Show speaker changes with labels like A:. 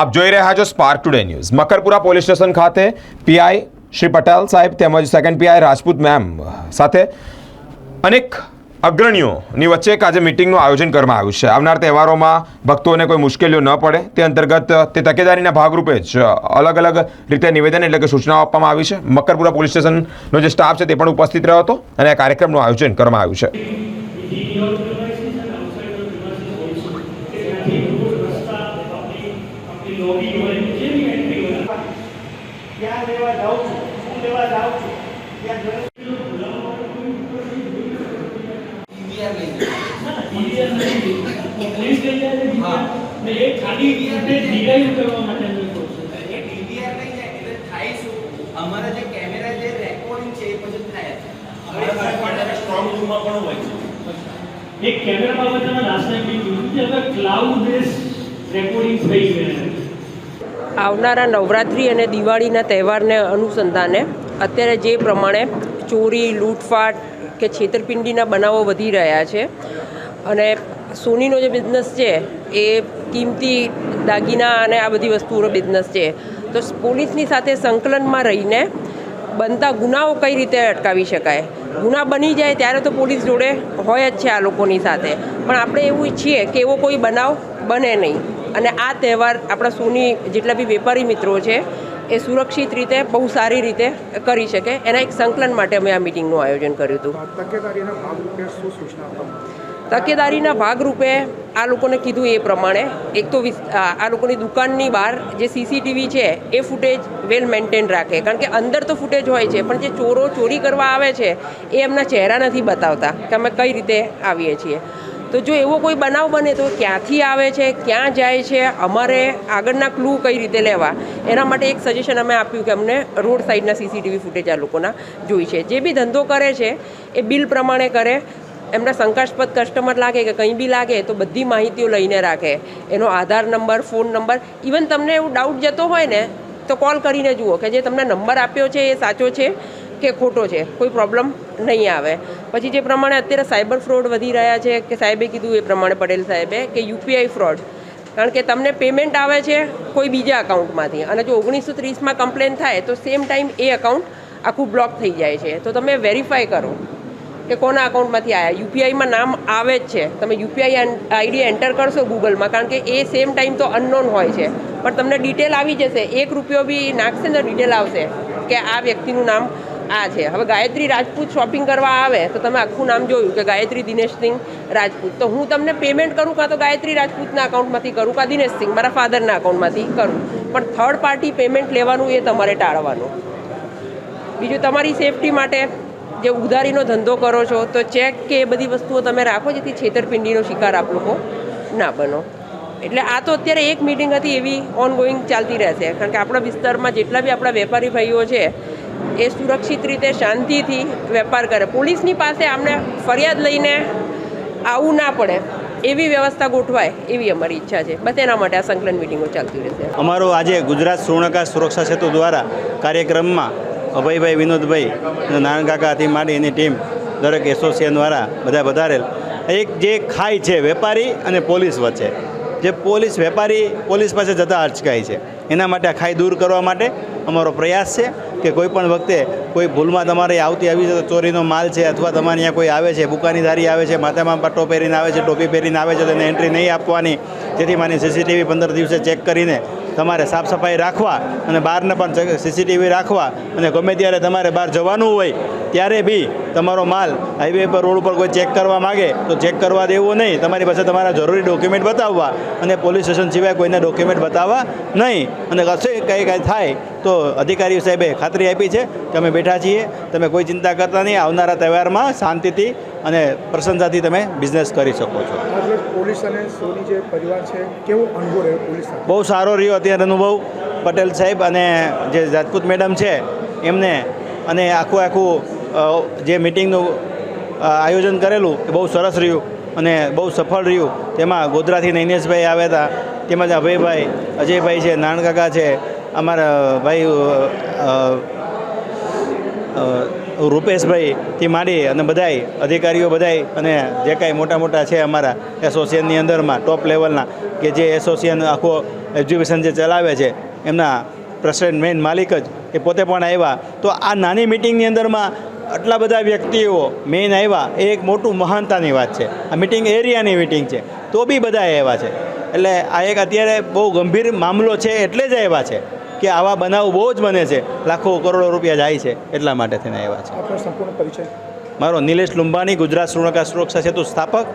A: આપ જોઈ રહ્યા છો Spark Today News Makarpura police station ખાતે પીઆઈ શ્રી પટેલ સાહેબ તેમજ સેકન્ડ પીઆઈ રાજપૂત મેમ સાથે અનેક અગ્રણીઓની વચ્ચે એક આજે મિટિંગનું આયોજન કરવામાં આવ્યું છે. આવનાર તહેવારોમાં ભક્તોને કોઈ મુશ્કેલીઓ ન પડે. તે અંતર્ગત તે તકેદારીના ભાગરૂપે જ અલગ અલગ રીતે નિવેદન એટલે કે સૂચનાઓ આપવામાં આવી છે. મકરપુરા પોલીસ સ્ટેશનનો જે સ્ટાફ છે તે પણ ઉપસ્થિત રહ્યો હતો અને આ કાર્યક્રમનું આયોજન કરવામાં આવ્યું છે.
B: ક્યાં લેવા જાઉં છું શું લેવા જાઉં છું ત્યાં
C: એ? અમારા જે કેમેરા જે રેકોર્ડિંગ છે એ પછી થાય છે.
B: એક કેમેરા બાબતે અમે લાસ્ટ ટાઈમ કીધું કે હવે ક્લાઉડ બેઝ રેકોર્ડિંગ થઈ ગયા
D: આવનારા નવરાત્રિ અને દિવાળીના તહેવારને અનુસંધાને અત્યારે જે પ્રમાણે ચોરી, લૂંટફાટ કે છેતરપિંડીના બનાવો વધી રહ્યા છે અને સોનીનો જે બિઝનેસ છે એ કિંમતી દાગીના અને આ બધી વસ્તુઓનો બિઝનેસ છે. તો પોલીસની સાથે સંકલનમાં રહીને બનતા ગુનાઓ કઈ રીતે અટકાવી શકાય? ગુના બની જાય ત્યારે તો પોલીસ જોડે હોય જ છે આ લોકોની સાથે. પણ આપણે એવું ઈચ્છીએ કે એવો કોઈ બનાવ બને નહીં. અને આ તહેવાર આપણા સૂની જેટલા બી વેપારી મિત્રો છે એ સુરક્ષિત રીતે બહુ સારી રીતે કરી શકે. એના એક સંકલન માટે અમે આ મિટિંગનું આયોજન કર્યું હતું.
E: તકેદારીના ભાગરૂપે
D: આ લોકોને કીધું એ પ્રમાણે એક તો આ લોકોની દુકાનની બહાર જે સીસીટીવી છે એ ફૂટેજ વેલ મેન્ટેન રાખે. કારણ કે અંદર તો ફૂટેજ હોય છે પણ જે ચોરો ચોરી કરવા આવે છે એ એમના ચહેરા નથી બતાવતા કે અમે કઈ રીતે આવીએ છીએ. તો જો એવો કોઈ બનાવ બને તો ક્યાંથી આવે છે, ક્યાં જાય છે, અમારે આગળના ક્લુ કઈ રીતે લેવા? એના માટે એક સજેશન અમે આપ્યું કે અમને રોડ સાઈડના સીસીટીવી ફૂટેજ આ લોકોના જોઈ છે. જે બી ધંધો કરે છે, એ બિલ પ્રમાણે કરે. એમના શંકાસ્પદ કસ્ટમર લાગે કે કંઈ બી લાગે, તો બધી માહિતીઓ લઈને રાખે. એનો Aadhaar number phone number even તમને એવું ડાઉટ જતો હોય ને, તો કોલ કરીને જુઓ કે જે તમને નંબર આપ્યો છે, એ સાચો છે. કે ખોટો છે, કોઈ પ્રોબ્લેમ નહીં આવે. પછી જે પ્રમાણે અત્યારે સાયબર ફ્રોડ વધી રહ્યા છે, કે સાહેબે કીધું એ પ્રમાણે પટેલ સાહેબે, કે યુપીઆઈ ફ્રોડ. કારણ કે તમને પેમેન્ટ આવે છે કોઈ બીજા અકાઉન્ટમાંથી અને જો ઓગણીસો ત્રીસમાં કમ્પ્લેન થાય, તો સેમ ટાઈમ એ અકાઉન્ટ આખું બ્લોક થઈ જાય છે. તો તમે વેરીફાઈ કરો કે કોના અકાઉન્ટમાંથી આવ્યા યુપીઆઈમાં નામ આવે જ છે. તમે યુપીઆઈ આઈડી એન્ટર કરશો ગૂગલમાં કારણ કે એ સેમ ટાઈમ તો અનનોન હોય છે. પણ તમને ડિટેલ આવી જશે. એક રૂપિયો બી નાખશે ને ડિટેલ આવશે કે આ વ્યક્તિનું નામ આ છે. હવે ગાયત્રી રાજપૂત શોપિંગ કરવા આવે તો તમે આખું નામ જોયું કે ગાયત્રી દિનેશસિંહ રાજપૂત. તો હું તમને પેમેન્ટ કરું કાં તો ગાયત્રી રાજપૂતના અકાઉન્ટમાંથી કરું કાં દિનેશસિંહ મારા ફાધરના અકાઉન્ટમાંથી કરું. પણ થર્ડ પાર્ટી પેમેન્ટ લેવાનું એ તમારે ટાળવાનું. બીજું તમારી સેફટી માટે જે ઉધારીનો ધંધો કરો છો, તો ચેક કે એ બધી વસ્તુઓ તમે રાખો જેથી છેતરપિંડીનો શિકાર આપ લોકો ના બનો. એટલે આ તો અત્યારે એક મિટિંગ હતી એવી ઓનગોઈંગ ચાલતી રહેશે. કારણ કે આપણા વિસ્તારમાં જેટલા બી આપણા વેપારી ભાઈઓ છે એ સુરક્ષિત રીતે શાંતિથી વેપાર કરે. પોલીસની પાસે આમને ફરિયાદ લઈને આવવું ના પડે, એવી વ્યવસ્થા ગોઠવાય એવી અમારી ઈચ્છા છે. બસ એના માટે આ સંકલન મિટિંગો ચાલતી રહેશે.
F: અમારો આજે ગુજરાત સુવર્ણકાર સુરક્ષા સેતુ દ્વારા કાર્યક્રમમાં અભયભાઈ, વિનોદભાઈ નારાયણ કાકાથી માંડી એની ટીમ દરેક એસોસિએશન દ્વારા બધા વધારેલ એક જે ખાય છે વેપારી અને પોલીસ વચ્ચે. જે પોલીસ વેપારી પોલીસ પાસે જતા અચકાય છે. એના માટે આ ખાઈ દૂર કરવા માટે અમારો પ્રયાસ છે કે કોઈ પણ વખતે કોઈ ભૂલમાં તમારે આવતી આવી છે તો ચોરીનો માલ છે અથવા તમારે અહીંયા કોઈ આવે છે બુકાનીધારી આવે છે, માથામાં પટ્ટો પહેરીને આવે છે, ટોપી પહેરીને આવે છે તો એને એન્ટ્રી નહીં આપવાની. જેથી માની સીસીટીવી પંદર દિવસે ચેક કરીને તમારે સાફ સફાઈ રાખવા અને બહારને પણ સીસીટીવી રાખવા અને ગમે ત્યારે તમારે બહાર જવાનું હોય, ત્યારે બી તમારો માલ હાઈવે પર, રોડ ઉપર કોઈ ચેક કરવા માગે, તો ચેક કરવા દેવું નહીં. તમારી પાસે તમારા જરૂરી ડોક્યુમેન્ટ બતાવવા અને પોલીસ સ્ટેશન સિવાય કોઈને ડોક્યુમેન્ટ બતાવવા નહીં. અને કશે કંઈ કાંઈ થાય તો અધિકારી સાહેબે ખાતરી આપી છે કે અમે બેઠા છીએ. તમે કોઈ ચિંતા કરતા નહીં. આવનારા તહેવારમાં શાંતિથી અને પ્રસન્નતાથી તમે બિઝનેસ કરી શકો છો.
E: પોલીસ અને સોની જે પરિવાર છે કેવો અનુભવ રહ્યો પોલીસ
F: બહુ સારો રહ્યો અત્યારે અનુભવ. પટેલ સાહેબ અને જે રાજપૂત મેડમ છે એમને અને આખું આખું જે મિટિંગનું આયોજન કરેલું એ બહુ સરસ રહ્યું અને બહુ સફળ રહ્યું. તેમાં ગોધરાથી નૈનેશભાઈ આવ્યા હતા. તેમજ અભયભાઈ અજયભાઈ છે નાનકાકા છે અમારા ભાઈ રૂપેશભાઈ અ, માંડી અને બધાય અધિકારીઓ બધાય અને જે કાંઈ મોટા મોટા છે અમારા એસોસિએશનની અંદરમાં ટોપ લેવલના કે જે એસોસિએશન આખો એક્ઝિબિશન જે ચલાવે છે એમના પ્રેસિડેન્ટ મેઇન માલિક જ એ પોતે પણ આવ્યા. તો આ નાની મિટિંગની અંદરમાં આટલા બધા વ્યક્તિઓ મેઇન આવ્યા એ એક મોટું મહાનતાની વાત છે. આ મિટિંગ એરિયાની મિટિંગ છે. તો બી બધા આવ્યા છે. એટલે આ એક અત્યારે બહુ ગંભીર મામલો છે એટલે જ આવ્યા છે. કે આવા બનાવ બહુ જ બને છે. લાખો કરોડો રૂપિયા જાય છે એટલા માટે થઈને આવ્યા છે. મારો નિલેશ લુંબાની ગુજરાત સુરક્ષા સેતુ સ્થાપક.